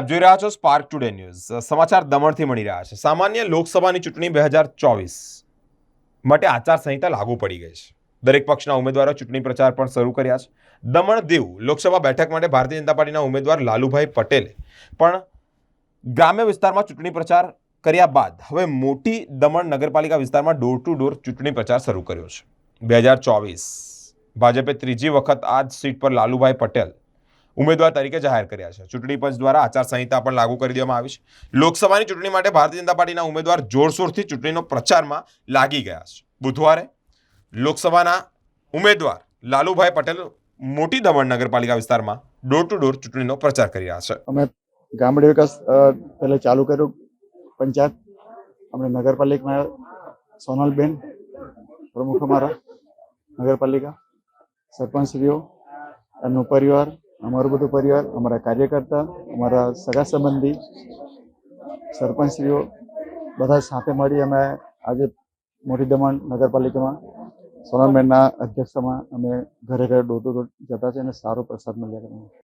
આપ જોઈ રહ્યા છો સ્પાર્ક ટુડે ન્યૂઝ સમાચાર દમણથી મળી રહ્યા છે. સામાન્ય લોકસભાની ચૂંટણી બે હજાર ચોવીસ માટે આચારસંહિતા લાગુ પડી ગઈ છે. દરેક પક્ષના ઉમેદવારો ચૂંટણી પ્રચાર પણ શરૂ કર્યા છે. દમણ દીવ લોકસભા બેઠક માટે ભારતીય જનતા પાર્ટીના ઉમેદવાર લાલુભાઈ પટેલે પણ ગ્રામ્ય વિસ્તારમાં ચૂંટણી પ્રચાર કર્યા બાદ હવે મોટી દમણ નગરપાલિકા વિસ્તારમાં ડોર ટુ ડોર ચૂંટણી પ્રચાર શરૂ કર્યો છે. બે હજાર ચોવીસ ભાજપે ત્રીજી વખત આ જ સીટ પર લાલુભાઈ પટેલ ઉમેદવાર તરીકે જાહેર કર્યા છે. ચૂંટણી પંચ દ્વારા આચારસંહિતા પણ લાગુ કરી દેવામાં આવી છે. લોકસભાની ચૂંટણી માટે ભારતીય જનતા પાર્ટીના ઉમેદવાર જોરશોરથી ચૂંટણીનો પ્રચારમાં લાગી ગયા છે. બુધવારે લોકસભાના ઉમેદવાર લાલુભાઈ પટેલ મોટી દમણ નગરપાલિકા વિસ્તારમાં ડોર ટુ ડોર ચૂંટણીનો પ્રચાર કરી રહ્યા છે. અમે ગામડે વિકાસ પહેલે ચાલુ કર્યું પંચાયત. અમે નગરપાલિકામાં સોનલબેન પ્રમુખ અમારા નગરપાલિકા, સરપંચશ્રીઓ, એમનો પરિવાર અમારું બધું પરિવાર, અમારા કાર્યકર્તા, અમારા સગા સંબંધી, સરપંચશ્રીઓ બધા સાથે મળી અમે આજે મોટી દમણ નગરપાલિકામાં સોનામેનના અધ્યક્ષતામાં અમે ઘરે ઘરે ડોર ટુ જતા છે અને સારો પ્રસાદ મળ્યા